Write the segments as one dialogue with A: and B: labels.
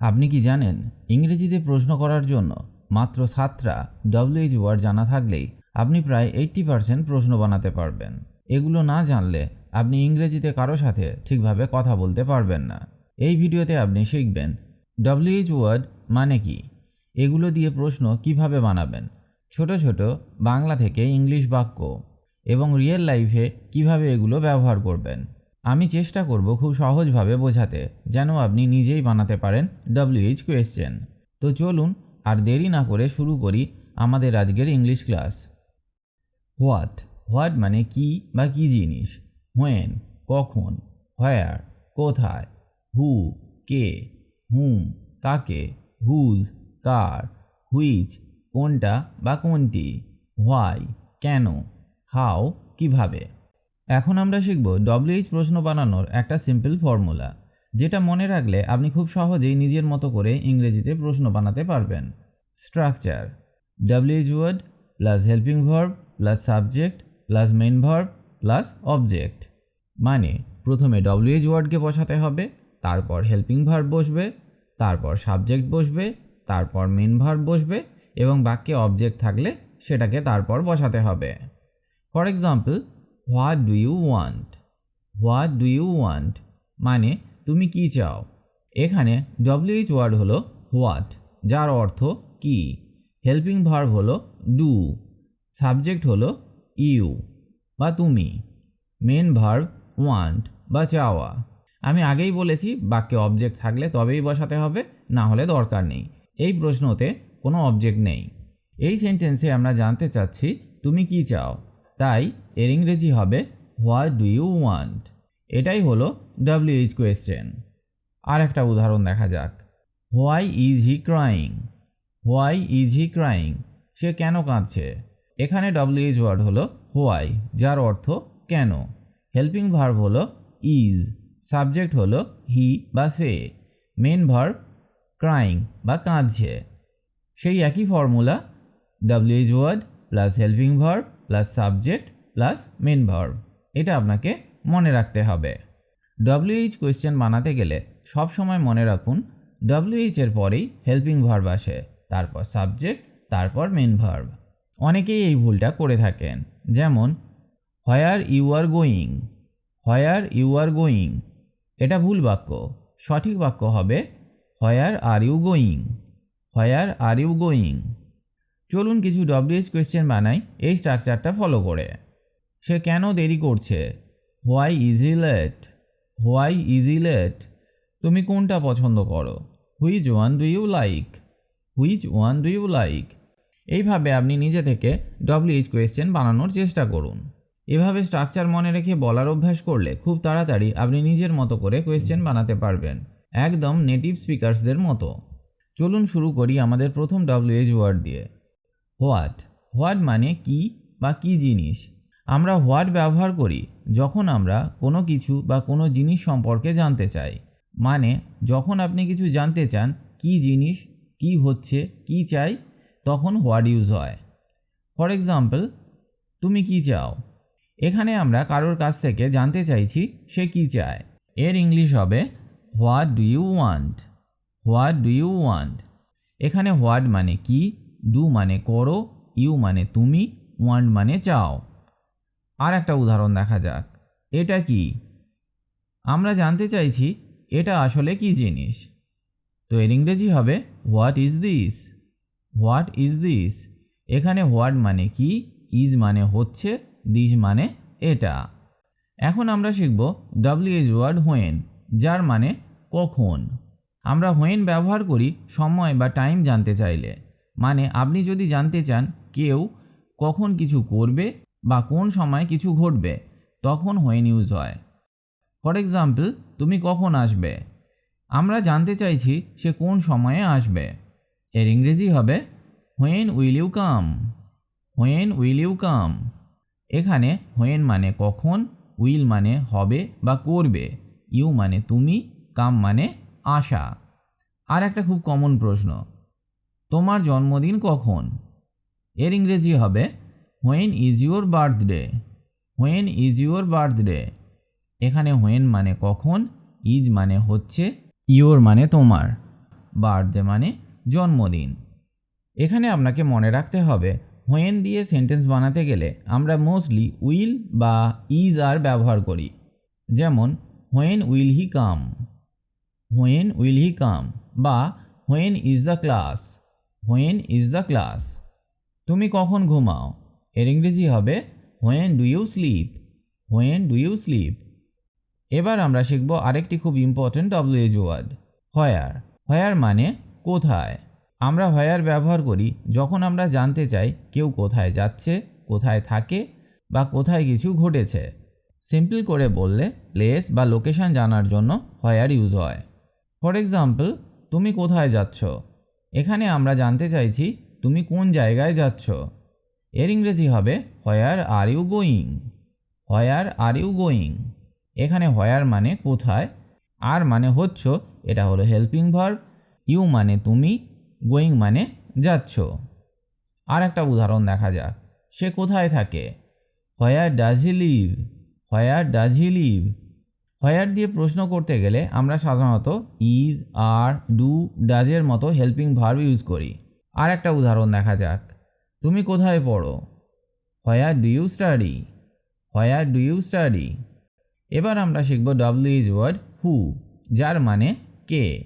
A: আপনি কি জানেন, ইংরেজিতে প্রশ্ন করার জন্য মাত্র সাতটা ডব্লিউএইচ ওয়ার্ড জানা থাকলেই আপনি প্রায় এইট্টি পারসেন্ট প্রশ্ন বানাতে পারবেন। এগুলো না জানলে আপনি ইংরেজিতে কারও সাথে ঠিকভাবে কথা বলতে পারবেন না। এই ভিডিওতে আপনি শিখবেন ডব্লিউএইচ ওয়ার্ড মানে কি? এগুলো দিয়ে প্রশ্ন কীভাবে বানাবেন? ছোট ছোট বাংলা থেকে ইংলিশ বাক্য এবং রিয়েল লাইফে কীভাবে এগুলো ব্যবহার করবেন? আমি চেষ্টা করব খুব সহজভাবে বোঝাতে, যেন আপনি নিজেই বানাতে পারেন ডব্লিউএইচ কোয়েশ্চেন তো চলুন আর দেরি না করে শুরু করি আমাদের আজকের ইংলিশ ক্লাস হোয়াট হোয়াট মানে কি বা কি জিনিস? হোয়েন কখন? হোয়ার কোথায়? হু কে? হুম কাকে? Whose car? হুইচ কোনটা বা কোনটি? হোয়াই কেন? হাও কীভাবে? এখন আমরা শিখব ডব্লিউএইচ প্রশ্ন বানানোর একটা সিম্পল ফর্মুলা যেটা মনে রাখলে আপনি খুব সহজেই নিজের মতো করে ইংরেজিতে প্রশ্ন বানাতে পারবেন। Structure WH word plus helping verb plus subject plus main verb plus object মানে প্রথমে ডব্লিউএইচ ওয়ার্ডকে বসাতে হবে, তারপর হেল্পিং ভার্ব বসবে, তারপর সাবজেক্ট বসবে, তারপর মেন ভার্ব বসবে এবং বাক্যে অবজেক্ট থাকলে সেটাকে তারপর বসাতে হবে। For example what do you want what do you want মানে তুমি কি চাও? এখানে ডব্লিউএইচ ওয়ার্ড হলো হোয়াট যার অর্থ কি? হেল্পিং ভার্ব হলো ডু সাবজেক্ট হলো ইউ বা তুমি। মেন ভার্ব ওয়ান্ট বা চাওয়া। আমি আগেই বলেছি, বাক্যে অবজেক্ট থাকলে তবেই বসাতে হবে, না হলে দরকার নেই। এই প্রশ্নতে কোনো অবজেক্ট নেই। এই সেন্টেন্সে আমরা জানতে চাচ্ছি, তুমি কি চাও? তাই এর ইংরেজি হবে, হোয়াট ডু ইউ ওয়ান্ট? এটাই হলো ডব্লিউএইচ কোয়েশ্চেন আর একটা উদাহরণ দেখা যাক। Why is he crying? Why is he crying? সে কেন কাঁদছে? এখানে ডব্লিউএইচ ওয়ার্ড হলো হোয়াই, যার অর্থ কেন। হেল্পিং ভার্ব হলো ইজ, সাবজেক্ট হলো হি বা সে। মেন ভার্ব ক্রাইং বা কাঁদছে। সেই একই formula WH word plus helping verb plus subject plus main verb এটা আপনাকে মনে রাখতে হবে। ডব্লিউএইচ কোয়েশ্চেন বানাতে গেলে সব সময় মনে রাখুন ডব্লিউএইচ এর পরেই হেল্পিং ভার্ব আসে, তারপর সাবজেক্ট তারপর মেন ভার্ব অনেকেই এই ভুলটা করে থাকেন, যেমন where you are going where you are going এটা ভুল বাক্য। সঠিক বাক্য হবে where are you going where are you going চলুন কিছু ডব্লিউএইচ কোয়েশ্চেন বানাই, এই স্ট্রাকচারটা ফলো করে। সে কেন দেরি করছে? Why is he late why is he late তুমি কোনটা পছন্দ করো? Which one do you like which one do you like এইভাবে আপনি নিজে থেকে ডব্লিউএইচ কোয়েশ্চেন বানানোর চেষ্টা করুন। এভাবে স্ট্রাকচার মনে রেখে বলার অভ্যাস করলে খুব তাড়াতাড়ি আপনি নিজের মতো করে কোয়েশ্চেন বানাতে পারবেন, একদম নেটিভ স্পিকার্সদের মতো। চলুন শুরু করি আমাদের প্রথম ডব্লিউএইচ ওয়ার্ড দিয়ে। হোয়াট? হোয়াট মানে কি বা কি জিনিস? আমরা হোয়াট ব্যবহার করি যখন আমরা কোনো কিছু বা কোনো জিনিস সম্পর্কে জানতে চাই। মানে যখন আপনি কিছু জানতে চান, কি জিনিস, কি হচ্ছে, কি চাই, তখন হোয়াট ইউজ হয়। ফর এক্সাম্পল, তুমি কি চাও? এখানে আমরা কারোর কাছ থেকে জানতে চাইছি সে কি চায়। এর ইংলিশ হবে, what do you want? What do you want? এখানে হোয়াট মানে কি ডু মানে করো, ইউ মানে তুমি ওয়ান্ট মানে চাও। আর একটা উদাহরণ দেখা যাক। এটা কি? আমরা জানতে চাইছি, এটা আসলে কি জিনিস? তো এর ইংরেজি হবে what is this what is this এখানে হোয়াট মানে কি ইজ মানে হচ্ছে দিস মানে এটা। এখন আমরা শিখব ডব্লিউএইচ ওয়ার্ড হোয়েন যার মানে কখন। আমরা হোয়েন ব্যবহার করি, সময় বা টাইম জানতে চাইলে। মানে আপনি যদি জানতে চান কেউ কখন কিছু করবে বা কোন সময় কিছু ঘটবে, তখন হোয়েন ইউজ হয়। ফর এক্সাম্পল, তুমি কখন আসবে? আমরা জানতে চাইছি সে কোন সময়ে আসবে। এর ইংরেজি হবে when will you come when will you come এখানে হোয়েন মানে কখন উইল মানে হবে বা করবে ইউ মানে তুমি কাম মানে আশা। আর একটা খুব কমন প্রশ্ন তোমার জন্মদিন কখন? এর ইংরেজি হবে when is your birthday when is your birthday এখানে হোয়েন মানে কখন ইজ মানে হচ্ছে ইওর মানে তোমার। বার্থডে মানে জন্মদিন। এখানে আপনাকে মনে রাখতে হবে হোয়েন দিয়ে সেন্টেন্স বানাতে গেলে আমরা মোস্টলি উইল বা ইজ আর ব্যবহার করি। যেমন when will he come when will he come বা when is the class when is the class তুমি কখন ঘুমাও? এর ইংরেজি হবে when do you sleep when do you sleep এবার আমরা শিখব আরেকটি খুব ইম্পর্ট্যান্ট ডব্লিউএজ ওয়ার্ড হয়ার হয়ার মানে কোথায়। আমরা হয়ার ব্যবহার করি যখন আমরা জানতে চাই কেউ কোথায় যাচ্ছে, কোথায় থাকে বা কোথায় কিছু ঘটেছে। সিম্পল করে বললে প্লেস বা লোকেশন জানার জন্য হয়ার ইউজ হয়। ফর এক্সাম্পল তুমি কোথায় যাচ্ছ? এখানে আমরা জানতে চাইছি, তুমি কোন জায়গায় যাচ্ছ? এর ইংরেজি হবে where are you going where are you going এখানে হয়ার মানে কোথায় আর মানে হচ্ছ, এটা হলো হেল্পিং ভার্ব ইউ মানে তুমি গোয়িং মানে যাচ্ছ। আর একটা উদাহরণ দেখা যাক, সে কোথায় থাকে? Where does he live where does he live where দিয়ে প্রশ্ন করতে গেলে আমরা সাধারণত ইজ আর ডু ডাজের মতো হেল্পিং ভার্ব ইউজ করি। আর একটা উদাহরণ দেখা যাক। তুমি কোথায় পড়ো? Where do you study where do you study এবার আমরা শিখব ডাব্লিউ ইজ ওয়ার্ড হু যার মানে কে।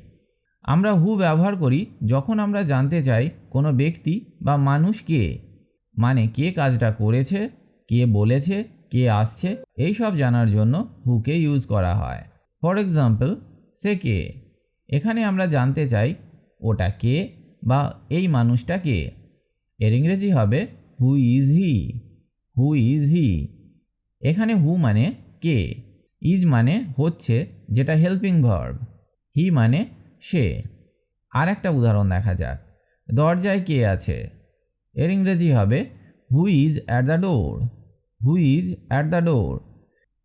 A: আমরা হু ব্যবহার করি যখন আমরা জানতে চাই কোনো ব্যক্তি বা মানুষ কে। মানে কে কাজটা করেছে, কে বলেছে কে আসছে এই সব জানার জন্য হুকে ইউজ করা হয়। ফর এক্সাম্পল সে কে? এখানে আমরা জানতে চাই, ওটা কে বা এই মানুষটা কে? এর ইংরেজি হবে who is he who is he এখানে হু মানে কে? ইজ মানে হচ্ছে যেটা হেল্পিং ভার্ব হি মানে সে। আর একটা উদাহরণ দেখা যাক। দরজায় কে আছে? এর ইংরেজি হবে who is at the door who is at the door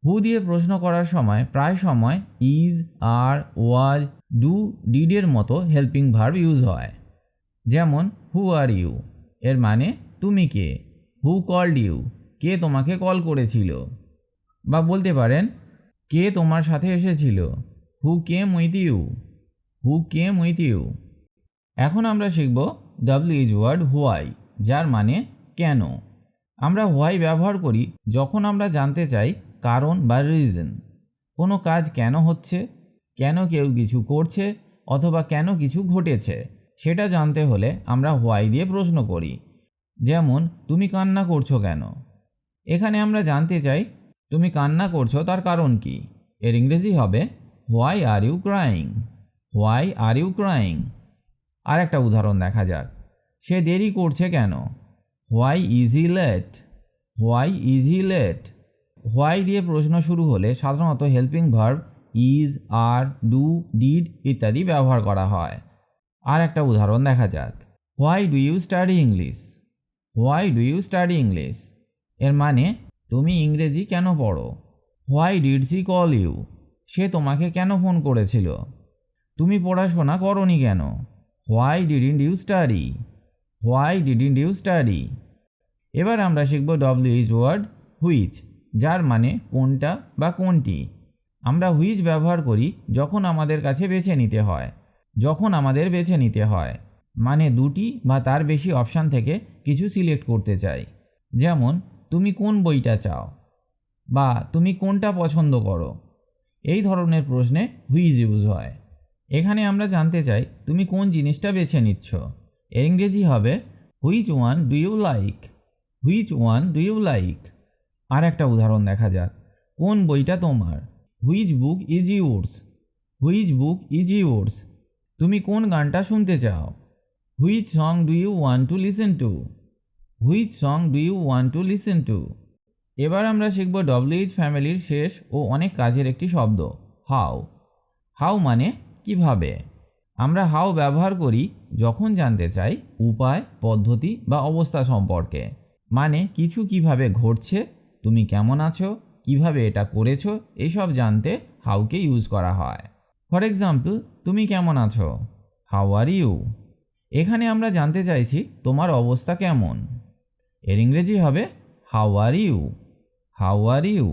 A: who দিয়ে প্রশ্ন করার সময়, প্রায় সময় ইজ আর ওয়াজ ডু ডিডের মতো হেল্পিং ভার্ব ইউজ হয়। যেমন হু আর ইউ এর মানে তুমি কে? হু কল্ড ইউ কে তোমাকে কল করেছিল? বা বলতে পারেন, কে তোমার সাথে এসেছিল? Who came with you who came with you এখন আমরা শিখব ডাব্লিউ ইজ ওয়ার্ড হোয়াই যার মানে কেন। আমরা হোয়াই ব্যবহার করি যখন আমরা জানতে চাই কারণ বা রিজন কোনো কাজ কেন হচ্ছে? কেন কেউ কিছু করছে? অথবা কেন কিছু ঘটেছে? সেটা জানতে হলে আমরা হোয়াই দিয়ে প্রশ্ন করি। যেমন, তুমি কান্না করছ কেন? এখানে আমরা জানতে চাই, তুমি কান্না করছ, তার কারণ কি? এর ইংরেজি হবে why are you crying why are you crying আর একটা উদাহরণ দেখা যাক। সে দেরি করছে কেন? Why is he late why is he late why দিয়ে প্রশ্ন শুরু হলে সাধারণত helping verb is are do did ইত্যাদি ব্যবহার করা হয়। আর একটা উদাহরণ দেখা যাক। Why do you study English why do you study English এর মানে তুমি ইংরেজি কেন পড়ো? Why did she call you সে তোমাকে কেন ফোন করেছিল? তুমি পড়াশোনা করনি কেন? Why did didn't you study why didn't you study এবার আমরা শিখব ডব্লিউ ইজ ওয়ার্ড হুইচ যার মানে কোনটা বা কোনটি। আমরা হুইচ ব্যবহার করি যখন আমাদের কাছে বেছে নিতে হয়। যখন আমাদের বেছে নিতে হয় মানে দুটি বা তার বেশি অপশান থেকে কিছু সিলেক্ট করতে চাই। যেমন, তুমি কোন বইটা চাও? বা তুমি কোনটা পছন্দ করো? এই ধরনের প্রশ্নে হুইজ ইউজ হয়। এখানে আমরা জানতে চাই, তুমি কোন জিনিসটা বেছে নিচ্ছ? এর ইংরেজি হবে, which one do you like? Which one do you like? আর একটা উদাহরণ দেখা যাক। কোন বইটা তোমার? Which book is yours? Which book is yours? তুমি কোন গানটা শুনতে চাও? Which song do you want to listen to? Which song do you want to listen to? এবার আমরা শিখব ডব্লিউএইচ ফ্যামিলির শেষ ও অনেক কাজের একটি শব্দ, হাউ। হাউ মানে কীভাবে? আমরা হাউ ব্যবহার করি যখন জানতে চাই উপায়, পদ্ধতি বা অবস্থা সম্পর্কে। মানে কিছু কীভাবে ঘটছে, তুমি কেমন আছো, কীভাবে এটা করেছ, এসব জানতে হাউকে ইউজ করা হয়। ফর এক্সাম্পল তুমি কেমন আছো? হাউ আর ইউ এখানে আমরা জানতে চাইছি তোমার অবস্থা কেমন? এর ইংরেজি হবে how are you how are you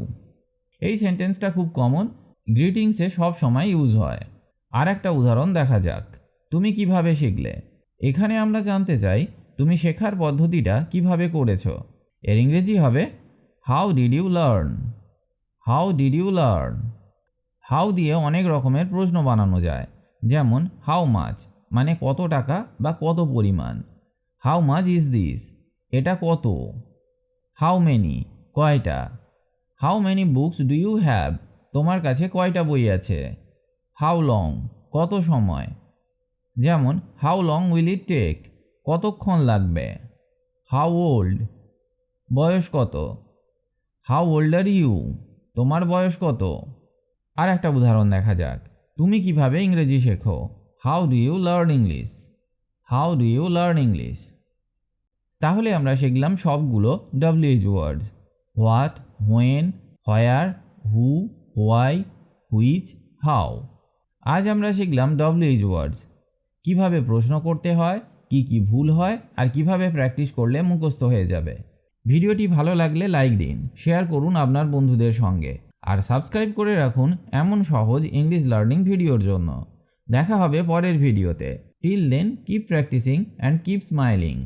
A: এই সেন্টেন্সটা খুব কমন গ্রিটিংসে সব সময় ইউজ হয়। আর একটা উদাহরণ দেখা যাক। তুমি কীভাবে শিখলে? এখানে আমরা জানতে চাই, তুমি শেখার পদ্ধতিটা কীভাবে করেছ? এর ইংরেজি হবে how did you learn how did you learn how দিয়ে অনেক রকমের প্রশ্ন বানানো যায়, যেমন হাউ মাছ মানে কত টাকা বা কত পরিমাণ। হাউ মাচ ইজ দিস এটা কত? হাউ মেনি কয়টা? How many books do you have তোমার কাছে কয়টা বই আছে? How long? কত সময়? যেমন, how long will it take? কতক্ষণ লাগবে? How old? বয়স কত? How old are you? তোমার বয়স কত? আর একটা উদাহরণ দেখা যাক। তুমি কীভাবে ইংরেজি শেখো? How do you learn English? How do you learn English? তাহলে আমরা শিখলাম সবগুলো WH words what when where who why which how আজ আমরা শিখলাম ডব্লিউএইচ ওয়ার্ডস কীভাবে প্রশ্ন করতে হয়, কি কি ভুল হয়, আর কীভাবে প্র্যাকটিস করলে মুখস্থ হয়ে যাবে। ভিডিওটি ভালো লাগলে লাইক দিন শেয়ার করুন আপনার বন্ধুদের সঙ্গে, আর সাবস্ক্রাইব করে রাখুন এমন সহজ ইংলিশ লার্নিং ভিডিওর জন্য। দেখা হবে পরের ভিডিওতে। Till then keep practising and keep smiling